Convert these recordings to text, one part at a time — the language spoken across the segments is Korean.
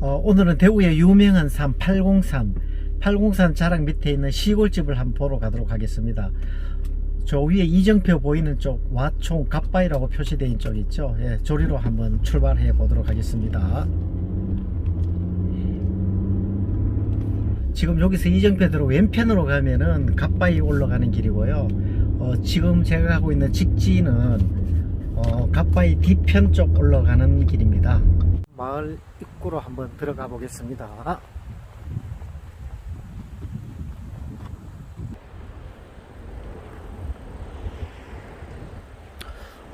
어, 오늘은 대구의 유명한 산 803, 803 자락 밑에 있는 시골집을 한번 보러 가도록 하겠습니다. 저 위에 이정표 보이는 쪽 와총 갑바이라고 표시되어 있는 쪽 있죠. 예, 조리로 한번 출발해 보도록 하겠습니다. 지금 여기서 이정표대로 왼편으로 가면은 갑바이 올라가는 길이고요. 어, 지금 제가 가고 있는 직지는 어, 갑바이 뒤편 쪽 올라가는 길입니다. 마을 입구로 한번 들어가 보겠습니다.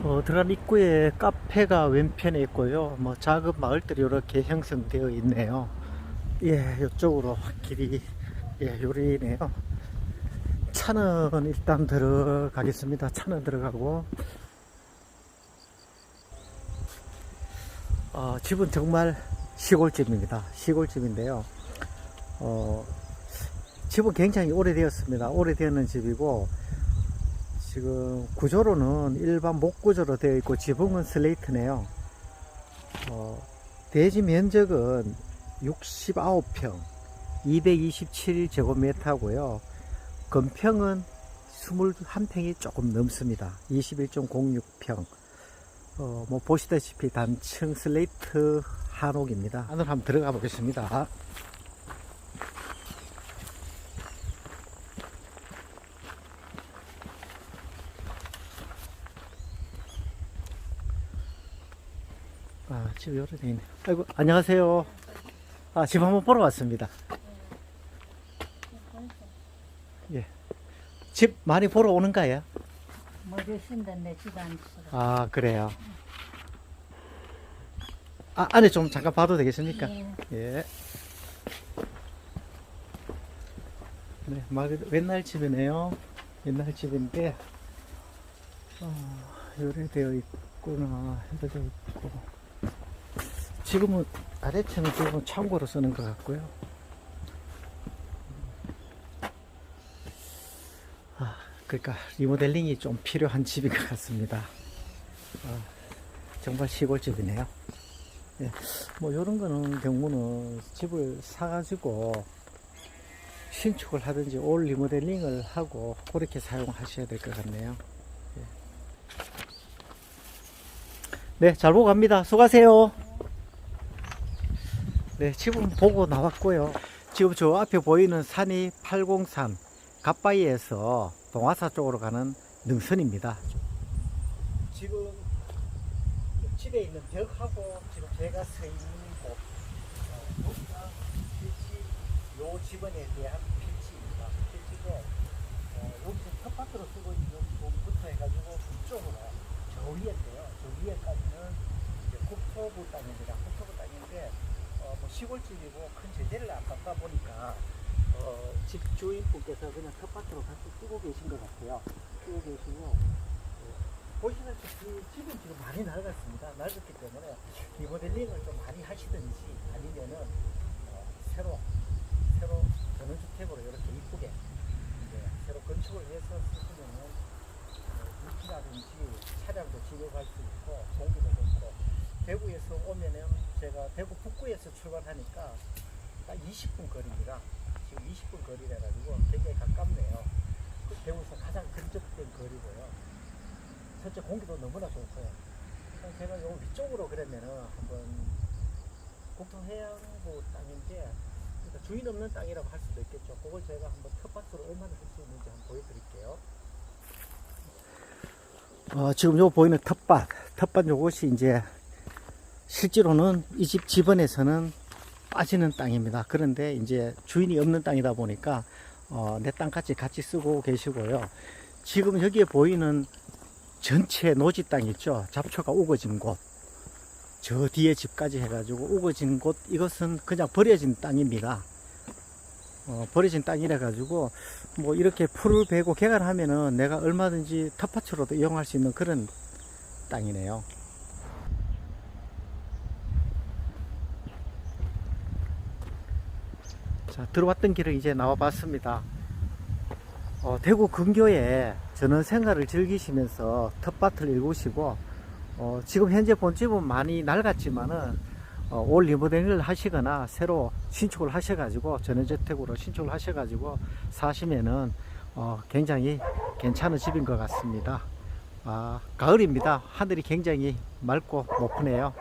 어, 들어간 입구에 카페가 왼편에 있고요. 뭐 작은 마을들이 이렇게 형성되어 있네요. 예, 이쪽으로 길이 예, 요리네요. 차는 일단 들어가겠습니다. 차는 들어가고 어, 집은 정말 시골집입니다. 시골집인데요. 어, 집은 굉장히 오래되었습니다. 오래되는 집이고, 지금 구조로는 일반 목구조로 되어 있고, 지붕은 슬레이트네요. 어, 대지 면적은 69평, 227제곱미터고요. 건평은 21평이 조금 넘습니다. 21.06평. 어, 뭐 보시다시피 단층 슬레이트 한옥입니다. 안으로 한번 들어가 보겠습니다. 아, 집 요래 돼 있네. 아이고, 안녕하세요. 아, 집 한번 보러 왔습니다. 예. 집 많이 보러 오는가요? 머리 쓴다 내 집안 쓰라. 아, 그래요. 아, 안에 좀 잠깐 봐도 되겠습니까? 예. 예. 네, 말 옛날 집이네요. 옛날 집인데, 어, 요래되어 있구나. 해도 있고. 지금은, 아래층은 지금은 창고로 쓰는 것 같고요. 그러니까 리모델링이 좀 필요한 집인 것 같습니다. 아, 정말 시골집이네요. 예, 뭐 이런 거는 경우는 집을 사가지고 신축을 하든지 올 리모델링을 하고 그렇게 사용하셔야 될 것 같네요. 예. 네, 잘 보고 갑니다. 수고하세요. 네, 집은 보고 나왔고요. 지금 저 앞에 보이는 산이 803 갓바이에서 동화사 쪽으로 가는 능선입니다. 지금 집에 있는 벽하고 지금 제가 서 있는 곳, 어, 여기가 필지, 요 집안에 대한 필지입니다. 필지고, 어, 여기서 텃밭으로 쓰고 있는 부분부터 해가지고 북쪽으로 저 위에인데요. 저 위에까지는 이제 국토부 땅입니다. 국토부 땅인데, 어, 뭐 시골집이고 큰 제재를 안 받다 보니까, 어, 집 주인분께서 그냥 텃밭으로 같이 쓰고 계신 것 같아요. 쓰고 계시고, 보시다시피 집은 지금 많이 낡았습니다. 낡았기 때문에 리모델링을 좀 많이 하시든지 아니면은 어, 새로 새로 전원주택으로 이렇게 이쁘게 이제 새로 건축을 해서 쓰시면은 어, 물기라든지 차량도 집어갈 수 있고 공기도 좋고 대구에서 오면은 제가 대구 북구에서 출발하니까 딱 20분 거리입니다. 지금 20분 거리라 가지고 굉장히 가깝네요. 그 대구에서 가장 근접된 거리고요. 첫째 공기도 너무나 좋고요. 그래서 제가 요 위쪽으로 그러면은 한번 국토해양부 땅인데 그러니까 주인 없는 땅이라고 할 수도 있겠죠. 그걸 제가 한번 텃밭으로 얼마나 할 수 있는지 한번 보여드릴게요. 어, 지금 요 보이는 텃밭, 텃밭 요것이 이제 실제로는 이 집 집안에서는 빠지는 땅입니다. 그런데 이제 주인이 없는 땅이다 보니까 어, 내 땅같이 같이 쓰고 계시고요. 지금 여기에 보이는 전체 노지 땅 있죠. 잡초가 우거진 곳. 저 뒤에 집까지 해가지고 우거진 곳, 이것은 그냥 버려진 땅입니다. 어, 버려진 땅이라 가지고 뭐 이렇게 풀을 베고 개간하면은 내가 얼마든지 텃밭으로도 이용할 수 있는 그런 땅이네요. 자, 들어왔던 길을 이제 나와 봤습니다. 어, 대구 근교에 저는 생활을 즐기시면서 텃밭을 일구시고 어, 지금 현재 본집은 많이 낡았지만은 어, 올 리모델링을 하시거나 새로 신축을 하셔가지고 전원주택으로 신축을 하셔가지고 사시면은 어, 굉장히 괜찮은 집인 것 같습니다. 아, 가을입니다. 하늘이 굉장히 맑고 높으네요.